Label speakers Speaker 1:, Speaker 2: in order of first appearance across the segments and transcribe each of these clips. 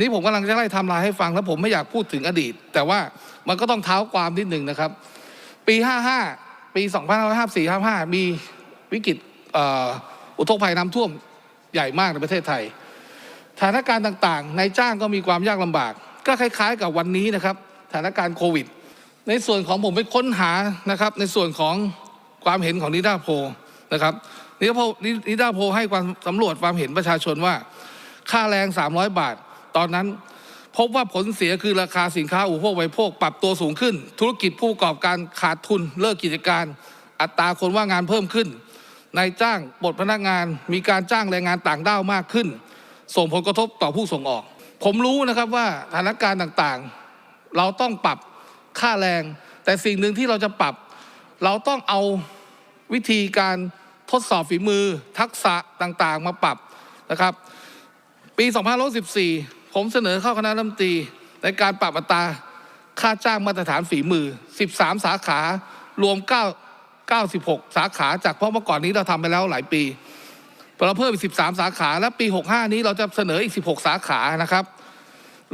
Speaker 1: นี่ผมกำลังจะไล่ทำลายให้ฟังแล้วผมไม่อยากพูดถึงอดีต แต่ว่ามันก็ต้องเท้าความนิดหนึ่งนะครับ ปี 55 ปี 2554 55 มีวิกฤตอุทกภัยน้ำท่วมใหญ่มากในประเทศไทยสถานการณ์ต่างๆนายจ้างก็มีความยากลำบาก ก็คล้าย ๆ กับวันนี้นะครับสถานการณ์โควิด ในส่วนของผมไปค้นหานะครับ ในส่วนของความเห็นของนิดาโพนะครับนิดาโพนิดาโพให้ความสำรวจความเห็นประชาชนว่า ค่าแรง 300 บาท ตอนนั้น พบว่าผลเสียคือราคาสินค้าอุปโภคบริโภคปรับตัวสูงขึ้น ธุรกิจผู้ประกอบการขาดทุนเลิกกิจการ อัตราคนว่างงานเพิ่มขึ้นนายจ้างปลดพนักงาน มีการจ้างแรงงานต่างด้าวมากขึ้น ส่งผลกระทบต่อผู้ส่งออก ผมรู้นะครับว่าสถานการณ์ต่างๆ เราต้องปรับค่าแรง แต่สิ่งหนึ่งที่เราจะปรับ เราต้องเอาวิธีการทดสอบฝีมือทักษะต่างๆ มาปรับนะครับ ปี 2514 ผมเสนอเข้าคณะรัฐมนตรีในการปรับอัตราค่าจ้างมาตรฐานฝีมือ 13 สาขารวม 9 96 สาขาจากเพราะเมื่อก่อนนี้เราทำไปแล้วหลายปีเราเพิ่มอีก 13 สาขาและปี 65 นี้เราจะเสนออีก 16 สาขานะครับ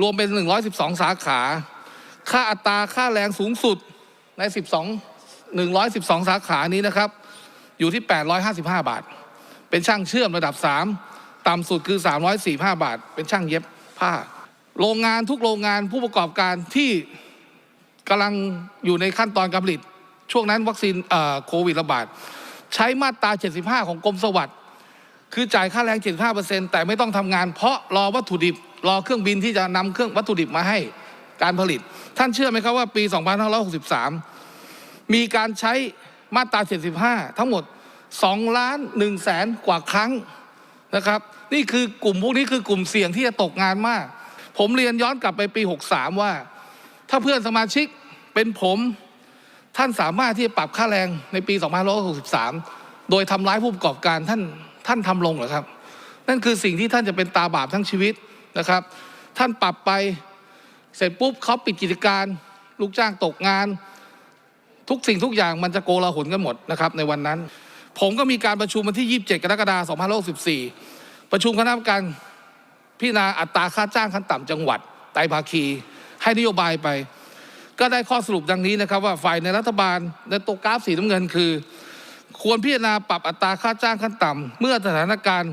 Speaker 1: รวมเป็น 112 สาขา ค่าอัตราค่าแรงสูงสุดใน 12 112 สาขานี้นะครับ อยู่ที่ 855 บาท เป็นช่างเชื่อมระดับ 3 ต่ำสุดคือ 345 บาท เป็นช่างเย็บ ผ้าโรงงานทุกโรงงานผู้ประกอบการที่กำลังอยู่ในขั้นตอนการผลิต ช่วงนั้นวัคซีนโควิดระบาด ใช้มาตรา 75 ของกรมสวัสดิ์คือจ่ายค่าแรง 75%แต่ไม่ต้องทำงาน เพราะรอวัตถุดิบ รอเครื่องบินที่จะนำเครื่องวัตถุดิบมาให้การผลิต ท่านเชื่อไหมครับว่าปี 2563 มีการใช้มาตรา 75 ทั้งหมด2ล้าน1แสนกว่าครั้ง นะครับ นี่คือกลุ่มพวกนี้คือกลุ่มเสี่ยงที่จะตกงานมาก ผมเรียนย้อนกลับไปปี 63 ว่า ถ้าเพื่อนสมาชิกเป็นผมท่านสามารถที่จะปรับค่าแรงในปี 2563 โดยทำร้ายผู้ประกอบการท่านท่านทำลงเหรอครับ นั่นคือสิ่งที่ท่านจะเป็นตาบาปทั้งชีวิตนะครับ ท่านปรับไปเสร็จปุ๊บเขาปิดกิจการ ลูกจ้างตกงาน ทุกสิ่งทุกอย่างมันจะโกลาหลกันหมดนะครับในวันนั้น ผมก็มีการประชุมวันที่ 27 กรกฎาคม2564 ประชุมคณะกรรมการพิจารณาอัตราค่าจ้างขั้นต่ำจังหวัดไตรภาคี ให้นโยบายไป ก็ได้ข้อสรุปดังนี้นะครับ ว่าฝ่ายในรัฐบาลในตัวกราฟสีน้ำเงินคือ ควรพิจารณาปรับอัตราค่าจ้างขั้นต่ำเมื่อสถานการณ์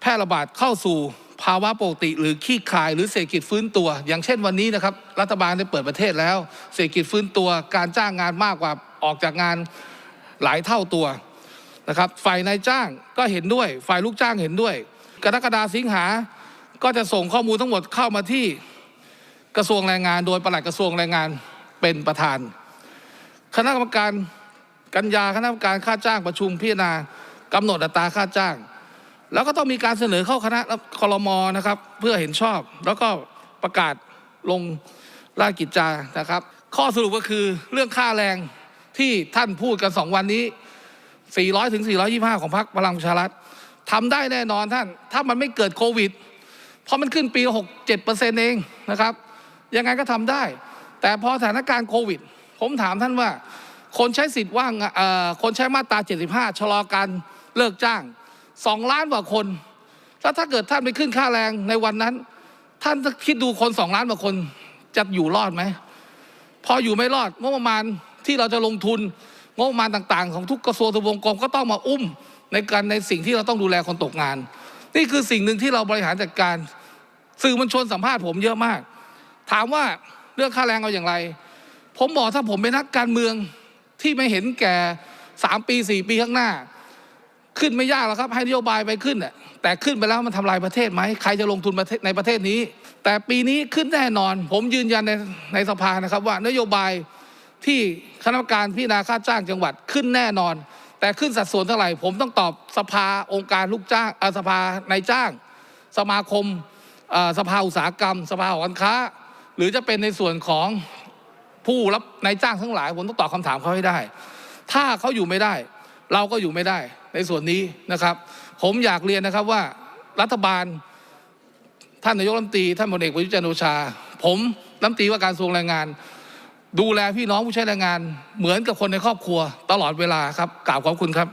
Speaker 1: แพร่ระบาดเข้าสู่ภาวะปกติ หรือขี้คายหรือเศรษฐกิจฟื้นตัว อย่างเช่นวันนี้นะครับ รัฐบาลได้เปิดประเทศแล้ว เศรษฐกิจฟื้นตัว การจ้างงานมากกว่าออกจากงานหลายเท่าตัว นะครับฝ่ายนายจ้างก็เห็นด้วย ฝ่ายลูกจ้างเห็นด้วย กรกฎาสิงหาก็จะส่งข้อมูลทั้งหมดเข้ามาที่กระทรวงแรงงาน โดยปลัดกระทรวงแรงงานเป็นประธาน คณะกรรมการกันยาคณะกรรมการค่าจ้างประชุมพิจารณากำหนดอัตราค่าจ้าง แล้วก็ต้องมีการเสนอเข้าคณะคอรมอนะครับ เพื่อเห็นชอบ แล้วก็ประกาศลงราชกิจจานะครับ ข้อสรุปก็คือเรื่องค่าแรงที่ท่านพูดกันสองวันนี้ 400ถึง425 ของพรรคพลังประชารัฐทำได้แน่นอนท่าน ถ้ามันไม่เกิดโควิด เพราะมันขึ้นปี 6 7เปอร์เซ็นต์เองนะครับ ยังไงก็ทำได้ แต่พอสถานการณ์โควิด ผมถามท่านว่า คนใช้สิทธิ์ว่างคนใช้มาตรา 75 ชะลอการเลิกจ้าง 2 ล้านกว่าคน แล้วถ้าเกิดท่านไปขึ้นค่าแรงในวันนั้น ท่านคิดดูคน 2 ล้านกว่าคนจะอยู่รอดไหม พออยู่ไม่รอดงบประมาณที่เราจะลงทุน งบประมาณต่าง ๆ ของทุกกระทรวงทบวงกรมก็ต้องมาอุ้มในการในสิ่งที่เราต้องดูแลคนตกงาน นี่คือสิ่งหนึ่งที่เราบริหารจัดการสื่อมวลชนสัมภาษณ์ผมเยอะมาก ถามว่าเรื่องค่าแรงเอาอย่างไร ผมบอกถ้าผมเป็นนักการเมืองที่ไม่เห็นแก่สามปีสี่ปีข้างหน้า ขึ้นไม่ยากหรอกครับ ให้นโยบายไปขึ้นน่ะแต่ขึ้นไปแล้วมันทำลายประเทศไหมใครจะลงทุนในประเทศนี้ แต่ปีนี้ขึ้นแน่นอน ผมยืนยันในในสภานะครับว่านโยบาย ที่คณะกรรมการพิจารณาค่าจ้างจังหวัดขึ้นแน่นอน แต่ขึ้นสัดส่วนเท่าไหร่ ผมต้องตอบสภาองค์การลูกจ้างสภานายจ้าง สมาคมสภาอุตสาหกรรม สภาหอการค้า หรือจะเป็นในส่วนของผู้รับนายจ้างทั้งหลาย ผมต้องตอบคำถามเขาให้ได้ ถ้าเขาอยู่ไม่ได้ เราก็อยู่ไม่ได้ในส่วนนี้นะครับ ผมอยากเรียนนะครับว่ารัฐบาลท่านนายกรัฐมนตรีท่านพลเอกประยุทธ์จันทร์โอชา ผมรัฐมนตรีว่าการกระทรวงแรงงาน ดูแลพี่น้องผู้ใช้แรงงานเหมือนกับคนในครอบครัวตลอดเวลาครับกล่าวขอบคุณครับ